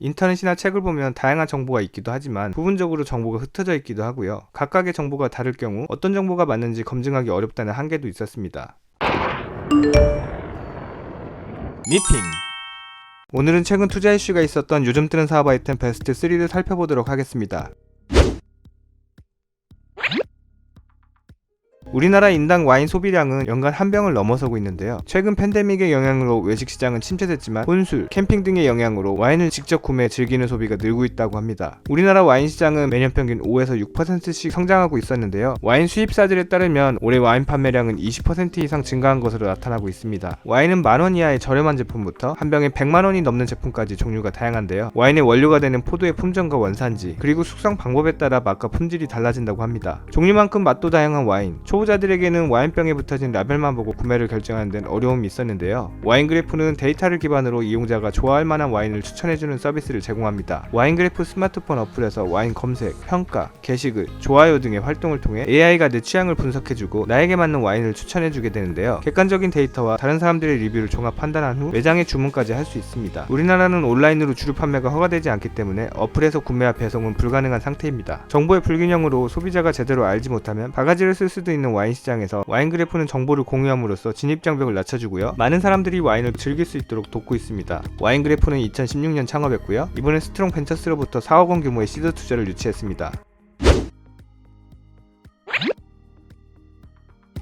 인터넷이나 책을 보면 다양한 정보가 있기도 하지만 부분적으로 정보가 흩어져 있기도 하고요. 각각의 정보가 다를 경우 어떤 정보가 맞는지 검증하기 어렵다는 한계도 있었습니다. 미팅 오늘은 최근 투자 이슈가 있었던 요즘 뜨는 사업 아이템 베스트 3를 살펴보도록 하겠습니다. 우리나라 인당 와인 소비량은 연간 한 병을 넘어서고 있는데요. 최근 팬데믹의 영향으로 외식 시장은 침체됐지만 혼술, 캠핑 등의 영향으로 와인을 직접 구매 즐기는 소비가 늘고 있다고 합니다. 우리나라 와인 시장은 매년 평균 5에서 6%씩 성장하고 있었는데요. 와인 수입사들에 따르면 올해 와인 판매량은 20% 이상 증가한 것으로 나타나고 있습니다. 와인은 만원 이하의 저렴한 제품부터 한 병에 100만 원이 넘는 제품까지 종류가 다양한데요. 와인의 원료가 되는 포도의 품종과 원산지, 그리고 숙성 방법에 따라 맛과 품질이 달라진다고 합니다. 종류만큼 맛도 다양한 와인, 초보 자들에게는 와인병에 붙어진 라벨만 보고 구매를 결정하는 데는 어려움이 있었는데요. 와인그래프는 데이터를 기반으로 이용자가 좋아할 만한 와인을 추천해주는 서비스를 제공합니다. 와인그래프 스마트폰 어플에서 와인 검색, 평가, 게시글, 좋아요 등의 활동을 통해 AI가 내 취향을 분석해주고 나에게 맞는 와인을 추천해주게 되는데요. 객관적인 데이터와 다른 사람들의 리뷰를 종합 판단한 후 매장에 주문까지 할 수 있습니다. 우리나라는 온라인으로 주류 판매가 허가되지 않기 때문에 어플에서 구매와 배송은 불가능한 상태입니다. 정보의 불균형으로 소비자가 제대로 알지 못하면 바가지를 쓸 수도 있는 와인 시장에서 와인 그래프는 정보를 공유함으로써 진입 장벽을 낮춰주고요. 많은 사람들이 와인을 즐길 수 있도록 돕고 있습니다. 와인 그래프는 2016년 창업했고요. 이번에 스트롱 벤처스로부터 4억 원 규모의 시드 투자를 유치했습니다.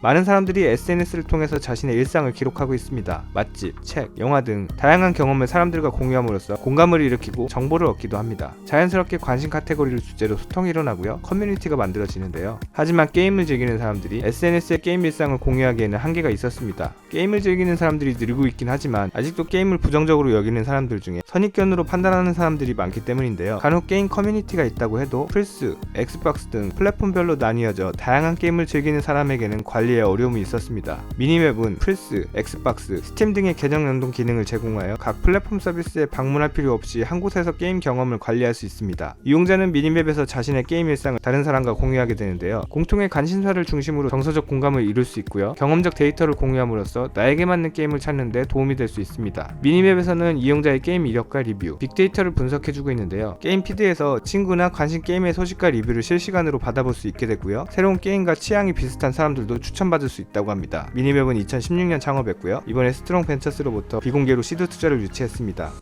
많은 사람들이 SNS를 통해서 자신의 일상을 기록하고 있습니다. 맛집, 책, 영화 등 다양한 경험을 사람들과 공유함으로써 공감을 일으키고 정보를 얻기도 합니다. 자연스럽게 관심 카테고리를 주제로 소통이 일어나고요. 커뮤니티가 만들어지는데요. 하지만 게임을 즐기는 사람들이 SNS에 게임 일상을 공유하기에는 한계가 있었습니다. 게임을 즐기는 사람들이 늘고 있긴 하지만 아직도 게임을 부정적으로 여기는 사람들 중에 선입견으로 판단하는 사람들이 많기 때문인데요. 간혹 게임 커뮤니티가 있다고 해도 플스, 엑스박스 등 플랫폼별로 나뉘어져 다양한 게임을 즐기는 사람에게는 관리 에 어려움이 있었습니다. 미니맵은 플스, 엑스박스, 스팀 등의 계정 연동 기능을 제공하여 각 플랫폼 서비스에 방문할 필요 없이 한 곳에서 게임 경험을 관리할 수 있습니다. 이용자는 미니맵에서 자신의 게임 일상을 다른 사람과 공유하게 되는데요. 공통의 관심사를 중심으로 정서적 공감을 이룰 수 있고요. 경험적 데이터를 공유함으로써 나에게 맞는 게임을 찾는 데 도움이 될 수 있습니다. 미니맵에서는 이용자의 게임 이력과 리뷰, 빅데이터를 분석해주고 있는데요. 게임 피드에서 친구나 관심 게임의 소식과 리뷰를 실시간으로 받아볼 수 있게 되고요. 새로운 게임과 취향이 비슷한 사람들도 추천 받을 수 있다고 합니다. 미니맵은 2016년 창업했고요. 이번에 스트롱 벤처스로부터 비공개로 시드 투자를 유치했습니다.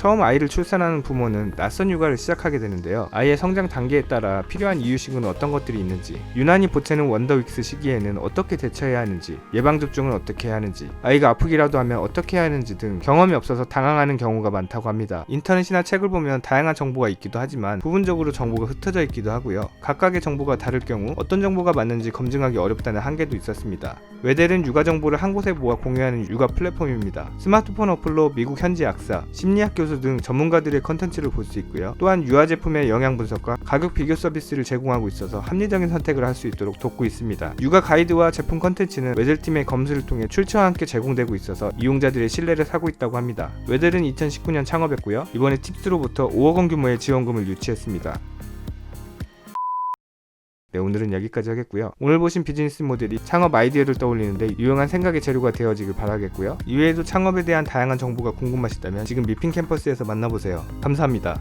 처음 아이를 출산하는 부모는 낯선 육아를 시작하게 되는데요. 아이의 성장 단계에 따라 필요한 이유식은 어떤 것들이 있는지, 유난히 보채는 원더윅스 시기에는 어떻게 대처해야 하는지, 예방접종은 어떻게 해야 하는지, 아이가 아프기라도 하면 어떻게 해야 하는지 등 경험이 없어서 당황하는 경우가 많다고 합니다. 인터넷이나 책을 보면 다양한 정보가 있기도 하지만 부분적으로 정보가 흩어져 있기도 하고요. 각각의 정보가 다를 경우 어떤 정보가 맞는지 검증하기 어렵다는 한계도 있었습니다. 외델은 육아 정보를 한 곳에 모아 공유하는 육아 플랫폼입니다. 스마트폰 어플로 미국 현지 약사, 심리학 교수 등 전문가들의 컨텐츠를 볼 수 있고요. 또한 유아 제품의 영양 분석과 가격 비교 서비스를 제공하고 있어서 합리적인 선택을 할 수 있도록 돕고 있습니다. 육아 가이드와 제품 컨텐츠는 외델팀의 검수를 통해 출처와 함께 제공되고 있어서 이용자들의 신뢰를 사고 있다고 합니다. 외델은 2019년 창업했고요. 이번에 팁스로부터 5억 원 규모의 지원금을 유치했습니다. 네, 오늘은 여기까지 하겠고요. 오늘 보신 비즈니스 모델이 창업 아이디어를 떠올리는데 유용한 생각의 재료가 되어지길 바라겠고요. 이외에도 창업에 대한 다양한 정보가 궁금하시다면 지금 미핑 캠퍼스에서 만나보세요. 감사합니다.